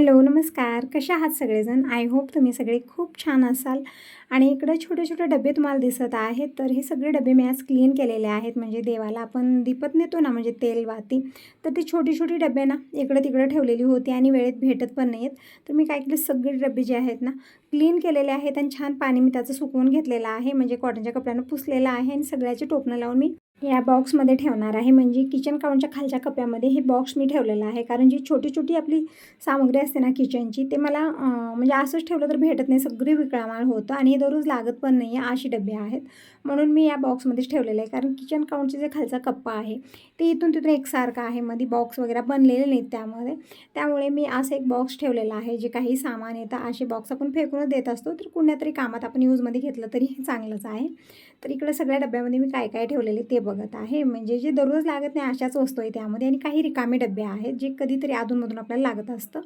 Hello नमस्कार. कशा आहात सगळेजण? आय होप तुम्ही सगळे खूप छान असाल. आणि इकडं छोटे छोटे डबे तुम्हाला दिसत आहेत तर हे सगळे डबे मी आज क्लीन केलेले आहेत. म्हणजे देवाला आपण दीपत नेतो ना म्हणजे तेल वाती तर ती छोटी छोटी डबे ना इकडं तिकडं ठेवलेली होती आणि वेळेत भेटत पण नाहीत तर मी काय केले सगळे डबे जे आहेत ना क्लीन केलेले आहेत आणि छान पाणी मी त्याचं सुकवून घेतलेलं आहे. म्हणजे कॉटनच्या कपड्यानं पुसलेलं आहे आणि सगळ्याचे टोपणं लावून मी या बॉक्समध्ये ठेवणार आहे. म्हणजे किचन काउंटच्या खालच्या कप्प्यामध्ये हे बॉक्स मी ठेवलेलं आहे. कारण जी छोटी छोटी आपली सामग्री असते ना किचनची ते मला म्हणजे असंच ठेवलं तर भेटत नाही. सगळी विक्रमाळ होतं आणि हे दररोज लागत पण नाही आहे. अशी डबे आहेत. म्हणून मी या बॉक्समध्येच ठेवलेलं आहे. कारण किचन काउंटचे जे खालचा कप्पा आहे ते इथून तिथून एकसारखं आहे. मध्ये बॉक्स वगैरे बनलेले नाहीत त्यामध्ये. त्यामुळे मी असं एक बॉक्स ठेवलेला आहे. जे काही सामान येतं असे बॉक्स आपण फेकूनच देत असतो. तर कुण्यातरी कामात आपण यूजमध्ये घेतलं तरी हे चांगलंच आहे. तर इकडे सगळ्या डब्यामध्ये मी काय काय ठेवलेले ते बघत आहे. म्हणजे जे दररोज लागत नाही अशाच वस्तू आहे त्यामध्ये आणि काही रिकामे डबे आहेत जे कधीतरी अधूनमधून आपल्याला लागत असतं.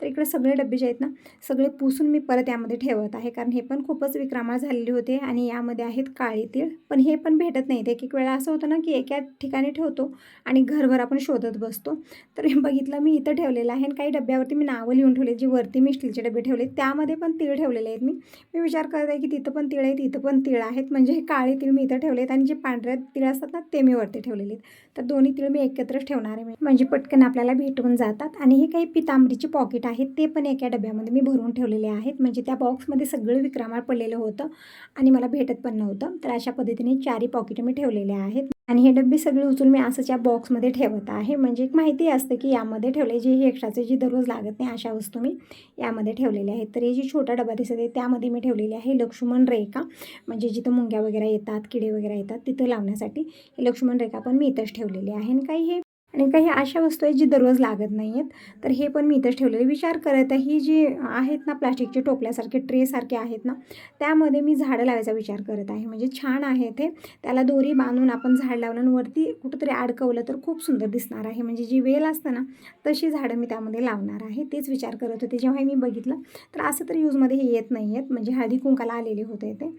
तर इकडे सगळे डबे जे आहेत ना सगळे पुसून मी परत यामध्ये ठेवत आहे. कारण हे पण खूपच विक्रमाळ झालेले होते आणि यामध्ये आहेत काळी तीळ. पण हे पण भेटत नाहीत. एक एक वेळा असं होतं ना की एका ठिकाणी ठेवतो आणि घरभर आपण शोधत बसतो. तर हे बघितलं मी इथं ठेवलेलं आहे आणि काही डब्यावरती मी नावं लिहून ठेवले. जी वरती मी स्टीलचे डबे ठेवले त्यामध्ये पण तीळ ठेवलेले आहेत मी. मी विचार करत आहे की तिथं पण तीळ आहेत इथं पण तीळ आहेत. म्हणजे हे काळे तीळ मी इथं ठेवले आहेत आणि जे पांढऱ्या तीळ असतात ना ते मी वरती ठेवलेले आहेत तर दोन्ही तीळ मी एकत्रच ठेवणार आहे म्हणजे पटकन आपल्याला भेटून जातात. आणि हे काही पितांबरीचे पॉकेट आहेत ते पण एका डब्यामध्ये मी भरून ठेवलेले आहेत. म्हणजे त्या बॉक्समध्ये सगळं विक्रमाळ पडलेलं होतं आणि मला भेटत पण नव्हतं. तर अशा पद्धतीने चारही पॉकेट मी ठेवलेले आहेत. आणि हे डबे सगळे उचलून मी असंच या बॉक्समध्ये ठेवत आहे. म्हणजे एक माहिती असतं की यामध्ये ठेवले जे हे एक्स्ट्राचे जी दररोज लागत नाही अशा वस्तू मी यामध्ये ठेवलेल्या आहेत. तर हे जी छोटा डबा दिसत आहे त्यामध्ये मी ठेवलेली आहे लक्ष्मण रेखा. म्हणजे जिथं मुंग्या वगैरे येतात किडे वगैरे येतात तिथं लावण्यासाठी हे लक्ष्मण रेखा पण मी इथंच ठेवलेली आहे. आणि काही हे आणि काही अशा वस्तू आहेत जी दररोज लागत नाही आहेत तर हे पण मी इथंच ठेवलेले विचार करत आहे ही जी आहेत ना प्लास्टिकचे टोपल्यासारखे ट्रेसारखे आहेत ना त्यामध्ये मी झाडं लावायचा विचार करत आहे. म्हणजे छान आहे ते त्याला दोरी बांधून आपण झाड लावलं आणि वरती कुठंतरी अडकवलं तर खूप सुंदर दिसणार आहे. म्हणजे जी वेल असतं ना तशी झाडं मी त्यामध्ये लावणार आहे. तेच विचार करत होते जेव्हा मी बघितलं. तर असं तर यूजमध्ये हे येत नाही आहेत म्हणजे हळदी कुंकाला आलेले होते ते.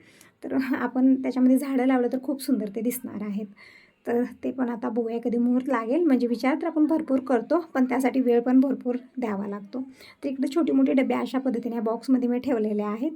तर आपण त्याच्यामध्ये झाडं लावलं तर खूप सुंदर ते दिसणार आहेत. तर ते पण आता बघूया कधी मुहूर्त लागेल. म्हणजे विचार तर आपण भरपूर करतो पण त्यासाठी वेळ पण भरपूर द्यावा लागतो. तर इकडे छोटी मोठी डबे अशा पद्धतीने बॉक्समध्ये मी ठेवलेले आहेत.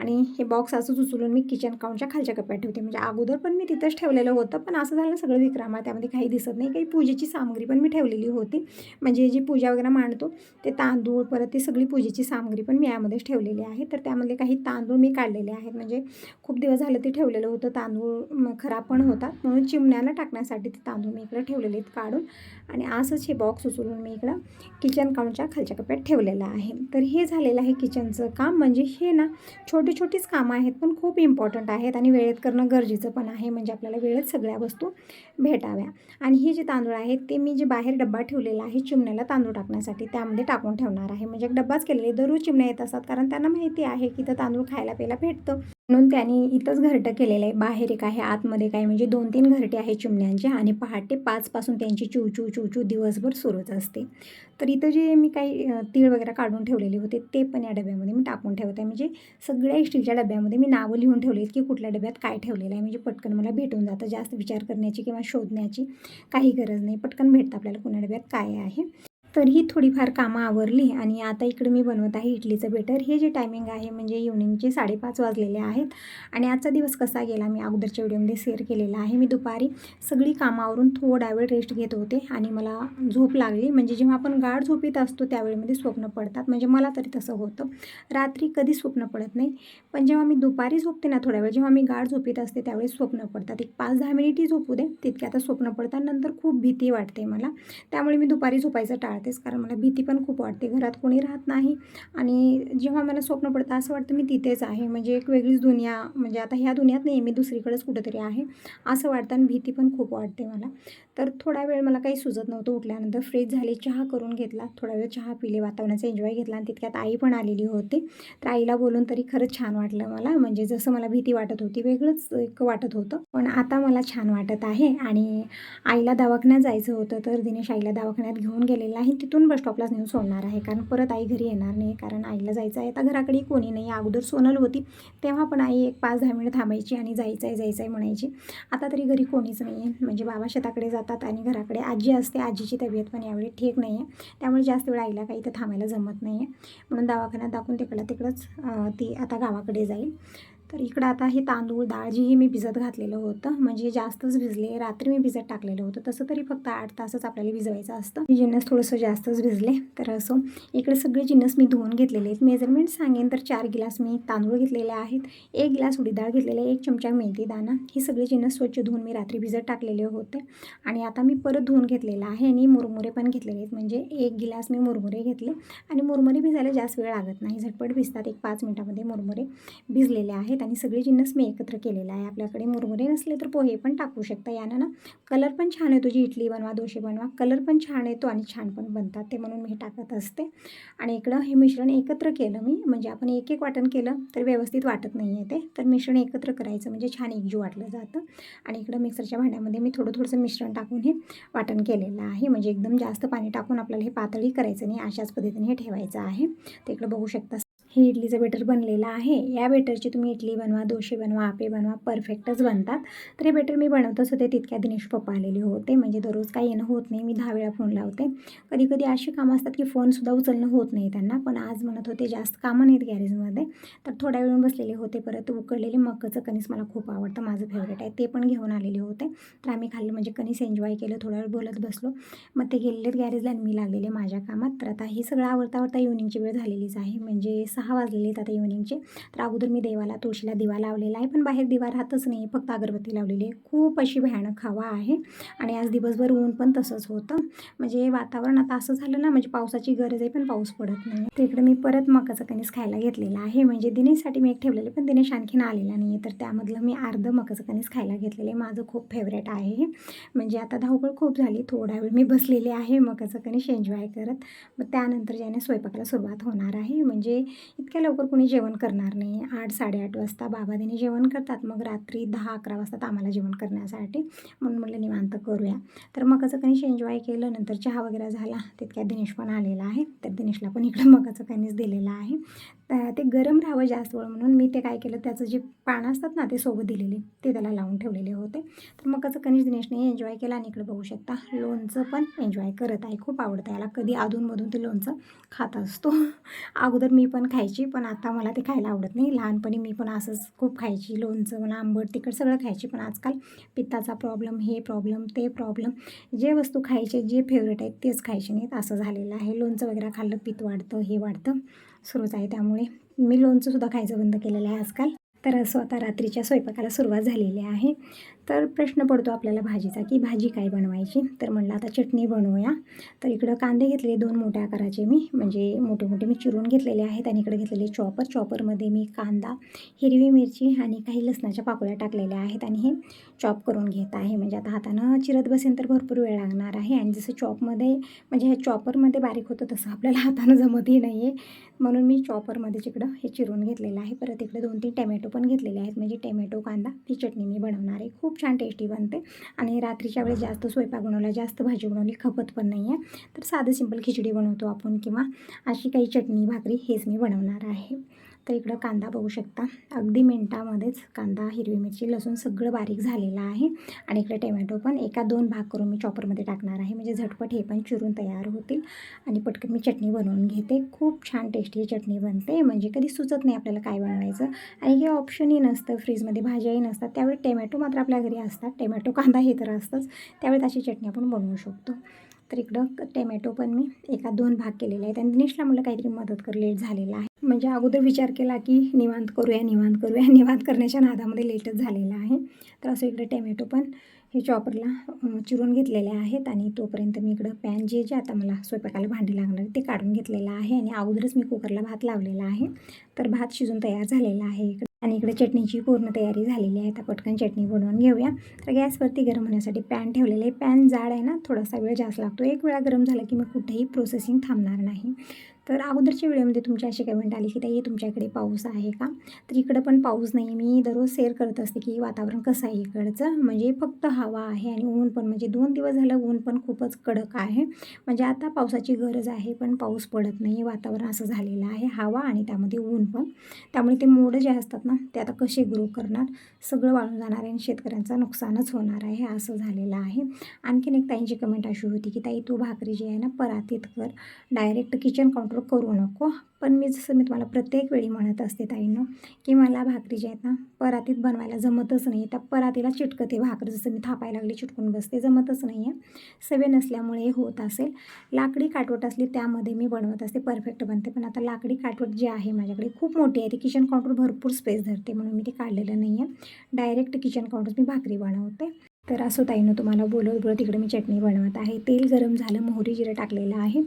आणि हे बॉक्स असंच उचलून मी किचन काउंटच्या खालच्या कप्प्यात ठेवते. म्हणजे अगोदर पण मी तिथंच ठेवलेलं होतं पण असं झालं सगळं विक्रमा त्यामध्ये काही दिसत नाही. काही पूजेची सामग्री पण मी ठेवलेली होती. म्हणजे जी पूजा वगैरे मांडतो ते तांदूळ परत ती सगळी पूजेची सामग्री पण मी यामध्येच ठेवलेली आहे. तर त्यामधले काही तांदूळ मी काढलेले आहेत. म्हणजे खूप दिवस झालं ते ठेवलेलं होतं. तांदूळ खराब पण होतात. म्हणून चिमण्याला टाकण्यासाठी ते तांदूळ मी इकडे ठेवलेले आहेत काढून. आणि असंच हे बॉक्स उचलून मी इकडं किचन काउंटच्या खालच्या कप्प्यात ठेवलेलं आहे. तर हे झालेलं आहे किचनचं काम. म्हणजे हे ना छोटी छोटीच कामं आहेत पण खूप इम्पॉर्टंट आहेत आणि वेळेत करणं गरजेचं पण आहे. म्हणजे आपल्याला वेळेत सगळ्या वस्तू भेटाव्या. आणि हे जे तांदूळ आहेत ते मी जे बाहेर डब्बा ठेवलेला आहे चिमण्याला तांदूळ टाकण्यासाठी त्यामध्ये टाकून ठेवणार आहे. म्हणजे एक डब्बाच केलेले दररोज चिमण्या येत असतात कारण त्यांना माहिती आहे की तर तांदूळ खायला प्यायला भेटतं. म्हणून त्यांनी इथंच घरटं केलेलं आहे. बाहेर एक आहे आतमध्ये काय म्हणजे दोन तीन घरटे आहे चिमण्यांचे आणि पहाटे पाचपासून त्यांची चूचू चूचू दिवसभर सुरूच असते. तर इथं जे मी काही तीळ वगैरे काढून ठेवलेले होते ते पण या डब्यामध्ये मी टाकून ठेवत. आहे म्हणजे सगळ्या स्टीलच्या डब्यामध्ये मी नावं लिहून ठेवली आहेत की कुठल्या डब्यात काय ठेवलेलं आहे. म्हणजे पटकन मला भेटून जातं. जास्त विचार करण्याची किंवा शोधण्याची काही गरज नाही. पटकन भेटतं आपल्याला कुण्या डब्यात काय आहे. तर ही थोडीफार कामं आवरली आणि आता इकडे मी बनवत आहे इडलीचं बेटर हे जे टायमिंग आहे म्हणजे इव्हनिंगचे साडेपाच वाजलेले आहेत आणि आजचा दिवस कसा गेला मी अगोदरच्या व्हिडिओमध्ये शेअर केलेला आहे. मी दुपारी सगळी कामावरून थोडा वेळ रेस्ट घेत होते आणि मला झोप लागली. म्हणजे जेव्हा आपण गाढ झोपीत असतो त्यावेळेमध्ये स्वप्न पडतात. म्हणजे मला तरी तसं होतं. रात्री कधी स्वप्न पडत नाही. पण जेव्हा मी दुपारी झोपते ना थोड्या वेळ जेव्हा मी गाढ झोपीत असते त्यावेळेस स्वप्न पडतात. एक पाच दहा मिनिटही झोपू दे. तितके आता स्वप्न पडतात. नंतर खूप भीती वाटते मला. त्यामुळे मी दुपारी झोपायचं टाळते. टाळतेच कारण मला भीती पण खूप वाटते. घरात कोणी राहत नाही. आणि जेव्हा मला स्वप्न पडतं असं वाटतं मी तिथेच आहे. म्हणजे एक वेगळीच दुनिया म्हणजे आता ह्या दुनियात नाही मी दुसरीकडेच कुठेतरी आहे. असं वाटतं आणि भीती पण खूप वाटते मला. तर थोडा वेळ मला काही सुचत नव्हतं उठल्यानंतर. फ्रेश झाले चहा करून घेतला. थोडा वेळ चहा पिले वातावरणाचा एन्जॉय घेतला आणि तितक्यात आई पण आलेली होती. तर आईला बोलून तरी खरंच छान वाटलं मला. म्हणजे जसं मला भीती वाटत होती वेगळंच एक वाटत होतं. पण आता मला छान वाटत आहे आणि आईला दवाखान्यात जायचं होतं तर दिनेश आईला दवाखान्यात घेऊन गेलेला आहे. तिथून बस स्टॉपलाच नेऊन सोडणार आहे. कारण परत आई घरी येणार नाही. कारण आईला जायचं आहे. आता घराकडे कोणी नाही. अगोदर सोनल होती. तेव्हा पण आई एक पाच दहा मिनिट थांबायची आणि जायचं आहे जायचं आहे म्हणायची. आता तरी घरी कोणीच नाही आहे म्हणजे बाबा शेताकडे जातो जातात आणि घराकडे आजी असते आजीची तब्येत पण यावेळी ठीक नाही आहे त्यामुळे जास्त वेळ आईला काही इथं थांबायला जमत नाही आहे म्हणून दवाखान्यात दाखवून तिकडं तिकडंच ती आता गावाकडे जाईल. तर इकडं आता हे तांदूळ डाळ जी हे मी भिजत घातलेलं होतं म्हणजे जास्तच भिजले रात्री मी भिजत टाकलेलं होतं तसं तरी फक्त आठ तासच आपल्याला भिजवायचं असतं. जिन्नस थोडंसं जास्तच भिजले तर असं इकडे सगळे जिन्नस मी धुवून घेतलेले आहेत. मेजरमेंट सांगेन तर चार गिलास मी तांदूळ घेतलेले आहेत एक गिलास उडीदाळ घेतलेले आहे, एक चमचा मेथी दाणा हे सगळे जिन्नस स्वच्छ धुवून मी रात्री भिजत टाकलेले होते. आणि आता मी परत धुवून घेतलेलं आहे आणि मुरमुरे पण घेतलेले आहेत म्हणजे एक गिलास मी मुरमुरे घेतले. आणि मुरमुरे भिजायला जास्त वेळ लागत नाही झटपट भिजतात एक पाच मिनटामध्ये मुरमुरे भिजलेले आहेत. आणि सगळे जिन्नस मी एकत्र केलेला आहे. आपल्याकडे मुरमुरे नसले तर पोहे पण टाकू शकता. यानं ना कलर पण छान येतो. जी इडली बनवा दोशे बनवा कलर पण छान येतो आणि छान पण बनतात. ते म्हणून मी हे टाकत असते. आणि इकडं हे मिश्रण एकत्र केलं मी. म्हणजे आपण एक एक वाटण केलं तर व्यवस्थित वाटत नाही आहे ते. तर मिश्रण एकत्र करायचं. म्हणजे छान एकजू वाटलं जातं. आणि इकडं मिक्सरच्या भांड्यामध्ये मी थोडं थोडंसं मिश्रण टाकून हे वाटण केलेलं आहे. म्हणजे एकदम जास्त पाणी टाकून आपल्याला हे पातळी करायचं नाही. अशाच पद्धतीने हे ठेवायचं आहे. ते इकडं बघू शकता हे इडलीचं बेटर बनलेलं आहे. या बेटरची तुम्ही इडली बनवा दोशे बनवा आपे बनवा परफेक्टच बनतात. तर हे बेटर मी बनवतच होते तितक्या दिनेश पप्पा आलेले होते. म्हणजे दररोज काही येणं होत नाही मी दहा वेळा फोन लावते. कधी कधी अशी कामं असतात की फोनसुद्धा उचलणं होत नाही त्यांना. पण आज म्हणत होते जास्त कामं नाहीत गॅरेजमध्ये तर थोड्या वेळून बसलेले होते परत उकडलेले मकाचं कणीस मला खूप आवडतं. माझं फेवरेट आहे. ते पण घेऊन आलेले होते. तर आम्ही खाल्लं म्हणजे कणीस एन्जॉय केलं थोडा वेळ बोलत बसलो. मग ते गेलेलेत गॅरेजला आणि मी लागलेले माझ्या कामात. तर आता हे सगळं आवडता आवडता इव्हनिंगची वेळ झालेलीच आहे. म्हणजे सहा वाजलेले आहेत आता इव्हनिंगचे तर अगोदर मी देवाला तुळशीला दिवा लावलेला आहे. पण बाहेर दिवा राहतच नाही फक्त अगरबत्ती लावलेली आहे. खूप अशी भयानक हवा आहे. आणि आज दिवसभर ऊन पण तसंच होतं. म्हणजे वातावरण आता असं झालं ना म्हणजे पावसाची गरज आहे पण पाऊस पडत नाही. तर इकडे मी परत मकाचं कणीस खायला घेतलेला आहे. म्हणजे दिनेशसाठी मी एक ठेवलेले पण दिनेश आणखीन आलेला नाही आहे तर त्यामधलं मी अर्धं मकाचं कणीस खायला घेतलेलं आहे. माझं खूप फेवरेट आहे म्हणजे आता धावपळ खूप झाली. थोडा वेळ मी बसलेले आहे मकाचं कणीस एन्जॉय करत. मग त्यानंतर ज्याने स्वयंपाकाला सुरुवात होणार आहे. म्हणजे इतक्या लवकर कोणी जेवण करणार नाही. आठ साडेआठ वाजता बाबा त्याने जेवण करतात. मग रात्री दहा अकरा वाजता आम्हाला जेवण करण्यासाठी म्हणून म्हटलं निवांत करूया. तर मगाचं कणीस एन्जॉय केलं. नंतर चहा वगैरे झाला. तितक्या दिनेश पण आलेला आहे. तर दिनेशला पण इकडं मगाचं कणीस दिलेलं आहे. ते गरम राहावं जास्त वेळ म्हणून मी ते काय केलं त्याचं जे पानं असतात ना ते सोबत दिलेले ते त्याला लावून ठेवलेले होते. तर मग कसं कनिष दिनेशने एन्जॉय केला आणि इकडे बघू शकता लोणचं पण एन्जॉय करत आहे खूप आवडतं याला. कधी अधूनमधून ते लोणचं खात असतो. अगोदर मी पण खायची पण आता मला ते खायला आवडत नाही. लहानपणी मी पण असंच खूप खायची लोणचं मला आंबट तिखट सगळं खायची पण आजकाल पित्ताचा प्रॉब्लेम हे प्रॉब्लेम ते प्रॉब्लेम जे वस्तू खायचे जे फेवरेट आहेत तेच खायचे नाहीत. असं झालेलं आहे. लोणचं वगैरे खाल्लं पित्त वाढतं हे वाढतं. सुरूच आहे त्यामुळे मी लोणचंसुद्धा खायचं बंद केलेलं आहे आजकाल. तर असं आता रात्रीच्या स्वयंपाकाला सुरुवात झालेली आहे. तर प्रश्न पडतो आपल्याला भाजीचा की भाजी काय बनवायची? तर म्हणलं आता चटणी बनवूया. तर इकडं कांदे घेतले दोन मोठ्या आकाराचे मी. म्हणजे मोठे मोठे मी चिरून घेतलेले आहेत आणि इकडे घेतलेले चॉपर चॉपरमध्ये मी कांदा हिरवी मिरची आणि काही लसणाच्या पाकळ्या टाकलेल्या आहेत आणि हे चॉप करून घेत आहे. म्हणजे आता हातानं चिरत बसेन तर भरपूर वेळ लागणार आहे. आणि जसं चॉपमध्ये म्हणजे ह्या चॉपरमध्ये बारीक होतं तसं आपल्याला हातानं जमतही नाही आहे म्हणून मी चॉपरमध्ये तिकडं हे चिरून घेतलेलं आहे. परत इकडे दोन तीन टमॅटो पण घेतलेले आहेत. म्हणजे टमॅटो कांदा ही चटणी मी बनवणार आहे. खूप छान टेस्टी बनते. आणि रात्रीच्या वेळेस जास्त स्वयंपाक बनवला जास्त भाजी बनवली खपत पण नाही आहे तर साधं सिंपल खिचडी बनवतो आपण किंवा अशी काही चटणी भाकरी हेच मी बनवणार आहे. तर इकडं कांदा बघू शकता. अगदी मिनटामध्येच कांदा हिरवी मिरची लसूण सगळं बारीक झालेलं आहे. आणि इकडे टोमॅटो पण एका दोन भाग करून मी चॉपरमध्ये टाकणार आहे. म्हणजे झटपट हे पण चिरून तयार होतील. आणि पटकन मी चटणी बनवून घेते. खूप छान टेस्टी चटणी बनते. म्हणजे कधी सुचत नाही आपल्याला काय बनवायचं. आणि हे ऑप्शनही नसतं. फ्रीजमध्ये भाज्याही नसतात. त्यावेळी टोमॅटो मात्र आपल्या घरी असतात. टोमॅटो कांदा हे तर असतंच. त्यावेळी अशी चटणी आपण बनवू शकतो. तर इकडं टोमॅटो पण मी एका दोन भाग केलेले आहेत. आणि दिनेशला म्हटलं काहीतरी मदत कर लेट झालेला आहे. म्हणजे अगोदर विचार केला की निवांत करूया निवांत करूया. निवांत करण्याच्या नादामध्ये लेटच झालेला आहे. तर असं इकडे टोमॅटो पण हे चॉपरला चिरून घेतलेले आहेत. आणि तोपर्यंत मी इकडं पॅन जे जे आता मला स्वयंपाकाला भांडी लागणार ते काढून घेतलेलं आहे. आणि अगोदरच मी कुकरला भात लावलेला आहे. तर भात शिजून तयार झालेला आहे. इकडे आणि इकडे चटणीची पूर्ण तयारी झालेली आहे. आता पटकन चटणी बनवून घेऊया. तर गॅसवरती गरम होण्यासाठी पॅन ठेवलेलं आहे. पॅन जाड आहे ना थोडासा वेळ जास्त लागतो. एक वेळा गरम झाला की मग कुठेही प्रोसेसिंग थांबणार नाही. तर अगोदरच्या वेळेमध्ये तुमची अशी कमेंट आली की ताई तुमच्याकडे पाऊस आहे का? तर इकडं पण पाऊस नाही. मी दररोज शेअर करत असते की वातावरण कसं आहे इकडचं? म्हणजे फक्त हवा आहे आणि ऊन पण. म्हणजे दोन दिवस झालं ऊन पण खूपच कडक आहे. म्हणजे आता पावसाची गरज आहे पण पाऊस पडत नाही. वातावरण असं झालेलं आहे. हवा आणि त्यामध्ये ऊन पण. त्यामुळे ते मोडं जे असतात ना ते आता कसे ग्रो करणार? सगळं वाळून जाणार आहे आणि शेतकऱ्यांचं नुकसानच होणार आहे. असं झालेलं आहे. आणखीन एक ताईंची कमेंट अशी होती की ताई तू भाकरी जी आहे ना परातीत कर. डायरेक्ट किचन काउंटर करू नको. पण मी जसं मी तुम्हाला प्रत्येक वेळी म्हणत असते ताईंनो की मला भाकरी जी आहेत ना परातीत बनवायला जमतच नाही त्या परातीला चिटकते भाकरी. जसं मी थापायला लागली चिटकून बसते जमतच नाही आहे सवय नसल्यामुळे होत असेल. लाकडी काटवट असली त्यामध्ये मी बनवत असते. परफेक्ट बनते. पण आता लाकडी काटवट जी आहे माझ्याकडे खूप मोठी आहे. ती किचन काउंटर भरपूर स्पेस धरते म्हणून मी ते काढलेलं नाही आहे डायरेक्ट किचन काउंटर मी भाकरी बनवते. तर असं ताईनं तुम्हाला बोलत बोलत तिकडे मी चटणी बनवत आहे. तेल गरम झालं मोहरी जिरं टाकलेलं आहे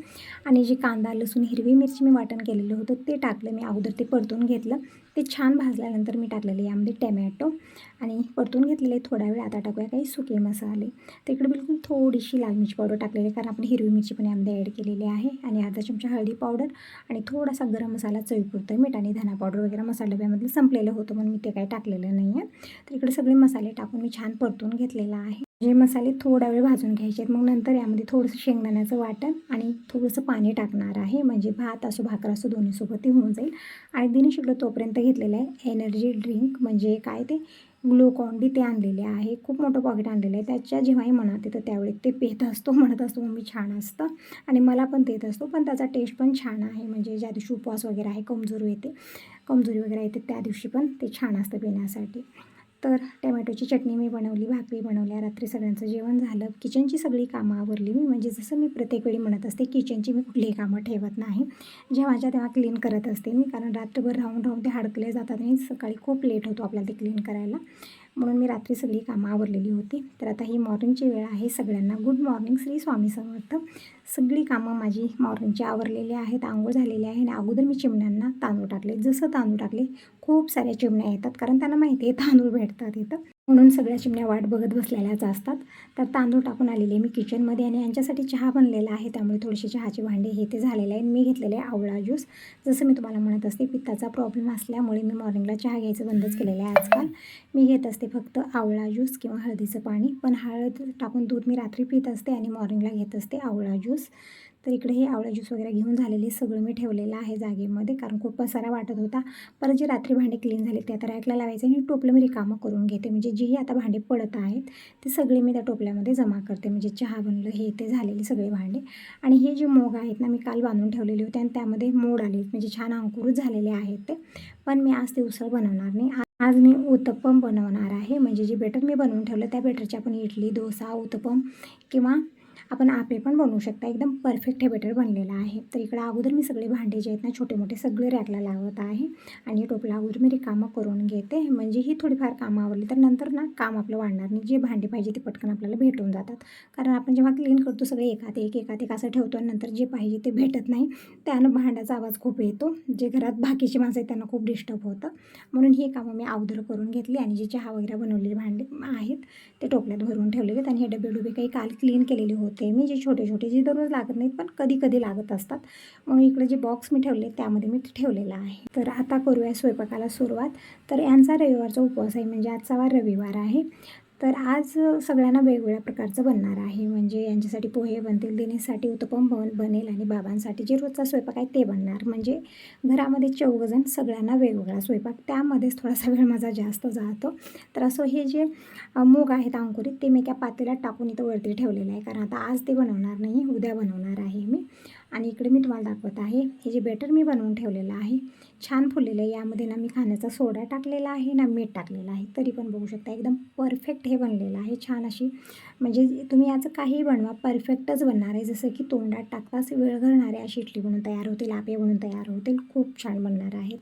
आणि जे कांदा लसूण हिरवी मिरची मी वाटण केलेलं होतं ते टाकलं. मी अगोदर ते परतून घेतलं. ते छान भाजल्यानंतर मी टाकलेले यामध्ये टॅमॅटो आणि परतून घेतलेले थोडा वेळ. आता टाकूया काही सुके मसाले. तर इकडे बिलकुल थोडीशी लाल मिरची पावडर टाकलेली कारण आपण हिरवी मिरची पण यामध्ये ॲड केलेली आहे. आणि अर्धा चमचा हळदी पावडर आणि थोडासा गरम मसाला चवीपुरतं मीठ आणि धना पावडर वगैरे मसाला डब्यामध्ये संपलेलं होतं म्हणून मी ते काही टाकलेलं नाही आहे. तर इकडे सगळे मसाले टाकून मी छान परतून घेतलेला आहे. जे मसाले थोडा वेळ भाजून घ्यायचे आहेत मग नंतर यामध्ये थोडंसं शेंगदाण्याचं वाटण आणि थोडंसं पाणी टाकणार आहे. म्हणजे भात असो भाकर असो दोन्हीसोबत ते होऊन जाईल. आणि दिने शिकलो तोपर्यंत घेतलेलं आहे एनर्जी ड्रिंक म्हणजे काय ते? ग्लुकॉन डी ते आणलेले आहे. खूप मोठं पॉकेट आणलेलं आहे. त्याच्या जेव्हाही म्हणत येतं त्यावेळी ते पेत असतो म्हणत असतो मम्मी छान असतं. आणि मला पण देत असतो. पण त्याचा टेस्ट पण छान आहे. म्हणजे ज्या दिवशी उपवास वगैरे आहे कमजोरी येते कमजोरी वगैरे येते त्या दिवशी पण ते छान असतं पिण्यासाठी. तर टमॅटोची चटणी मी बनवली भाकरी बनवल्या रात्री सगळ्यांचं जेवण झालं. किचनची सगळी कामं आवरली मी. म्हणजे जसं मी प्रत्येक वेळी म्हणत असते किचनची मी कुठलीही कामं ठेवत नाही. जेव्हाच्या तेव्हा क्लीन करत असते मी. कारण रात्रभर राहून राहून ते हाडकले जातात आणि सकाळी खूप लेट होतो आपल्याला ते क्लीन करायला. म्हणून मी रात्री सगळी कामं आवरलेली होती. तर आता ही मॉर्निंगची वेळ आहे सगळ्यांना. Good morning Shri Swami Samarth. सगळी कामं माझी मॉर्निंगची आवरलेली आहेत. आंघोळ झालेली आहे आणि अगोदर मी चिमण्यांना तांदूळ टाकले. जसं तांदूळ टाकले खूप साऱ्या चिमण्या येतात. कारण त्यांना माहिती आहे तांदूळ भेटतात इथं. म्हणून सगळ्या चिमण्या वाट बघत बसलेल्याच असतात. तर तांदूळ टाकून आलेले मी किचनमध्ये आणि यांच्यासाठी चहा बनलेला आहे. त्यामुळे थोडीशी चहाची भांडी हे ते झालेले आहे मी घेतलेले आहे आवळा ज्यूस. जसं मी तुम्हाला म्हणत असते पित्ताचा प्रॉब्लेम असल्यामुळे मी मॉर्निंगला चहा घ्यायचं बंदच केलेलं आहे आजकाल. मी घेत असते फक्त आवळा ज्यूस किंवा हळदीचं पाणी. पण हळद टाकून दूध मी रात्री पित असते आणि मॉर्निंगला घेत असते आवळा ज्यूस. तर इकडे हे आवळा ज्यूस वगैरे घेऊन झालेले सगळं मी ठेवलेलं आहे जागेमध्ये कारण खूप पसारा वाटत होता. परत जे रात्री भांडे क्लीन झाले ते आता रॅकला लावायचं आणि टोपलं मी रिकामं करून घेते. म्हणजे जेही आता भांडे पडत आहेत ते सगळे मी त्या टोपल्यामध्ये जमा करते. म्हणजे चहा बनलं हे ते झालेले सगळे भांडे. आणि हे जे मोग आहेत ना मी काल बांधून ठेवलेले होते आणि त्यामध्ये मोड आले. म्हणजे छान अंकुरच झालेले आहेत ते. पण मी आज ते उसळ बनवणार नाही. आज मी उत्तपम बनवणार आहे. म्हणजे जे बेटर मी बनवून ठेवलं त्या बेटरची आपण इडली डोसा उत्तपम किंवा आपण आपे पण बनवू शकता. एकदम परफेक्ट हे बेटर बनलेलं आहे. तर इकडं अगोदर मी सगळे भांडे जे आहेत ना छोटे मोठे सगळे रॅकला लावत आहे. आणि टोपला अगोदर मी रिकामं करून घेते. म्हणजे ही थोडीफार कामं आवडली तर नंतर ना काम आपलं वाढणार नाही. जे भांडे पाहिजे ते पटकन आपल्याला भेटून जातात. कारण आपण जेव्हा क्लीन करतो सगळे एकात एक एकात एक असं ठेवतो आणि नंतर जे पाहिजे ते भेटत नाही त्यानं भांड्याचा आवाज खूप येतो. जे घरात बाकीची माणसं आहेत त्यांना खूप डिस्टर्ब होतं. म्हणून ही कामं मी अगोदर करून घेतली आणि जे चहा वगैरे बनवलेले भांडे आहेत ते टोपल्यात भरून ठेवलेले आणि हे डबे डुबे काही काल क्लीन केलेले होते. ते. मी जे छोटे छोटे जे दररोज लागत नाहीत पण कधी कधी लागत असतात. म्हणून इकडे जे बॉक्स मी ठेवले त्यामध्ये मी ठेवलेलं आहे. तर आता करूया स्वयंपाकाला सुरुवात. तर यांचा रविवारचा उपवास आहे म्हणजे आजचा वार रविवार आहे. तर आज सगळ्यांना वेगवेगळ्या प्रकारचं बनणार आहे. म्हणजे यांच्यासाठी पोहे बनतील दिनेशसाठी उत्तपम बन बनेल आणि बाबांसाठी जे रोजचा स्वयंपाक आहे ते बनणार. म्हणजे घरामध्ये चौघजण सगळ्यांना वेगवेगळा स्वयंपाक. त्यामध्येच थोडासा वेळ माझा जास्त जातो. तर असं हे जे मूग आहेत अंकुरित ते मी एका पातेल्यात टाकून इथं वरती ठेवलेलं आहे. कारण आता आज ते बनवणार नाही उद्या बनवणार आहे मी. आणि इकडे मी तुम्हाला दाखवत आहे हे जे बेटर मी बनवून ठेवलेलं आहे छान फुललेलं आहे. यामध्ये ना मी खाण्याचा सोडा टाकलेला आहे ना मीठ टाकलेलं आहे. तरी पण बघू शकता एकदम परफेक्ट हे बनलेलं आहे. छान अशी म्हणजे तुम्ही याचं काहीही बनवा परफेक्टच बनणार आहे. जसं की तोंडात टाकताच वेळ घालणारे अशी इडली बनून तयार होतील आपे बनून तयार होतील. खूप छान बनणार आहेत.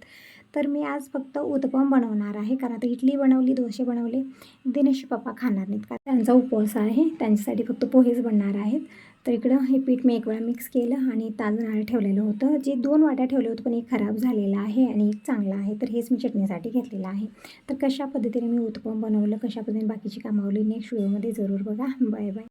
तर मी आज फक्त उत्पम बनवणार आहे. कारण आता इडली बनवली दोसे बनवले दिनेश पप्पा खाणार नाहीत. कारण त्यांचा उपवास आहे. त्यांच्यासाठी फक्त पोहेच बनणार आहेत. तर इकडं हे पीठ मी एक वेळा मिक्स केलं आणि ताजं ठेवलेलं होतं. जे दोन वाट्या ठेवले होतं पण एक खराब झालेलं आहे आणि एक चांगलं आहे तर हेच मी चटणीसाठी घेतलेलं आहे. तर कशा पद्धतीने मी उत्पम बनवलं कशा पद्धतीने बाकीची कामावली नेक्स्ट व्हिडिओमध्ये जरूर बघा. Bye bye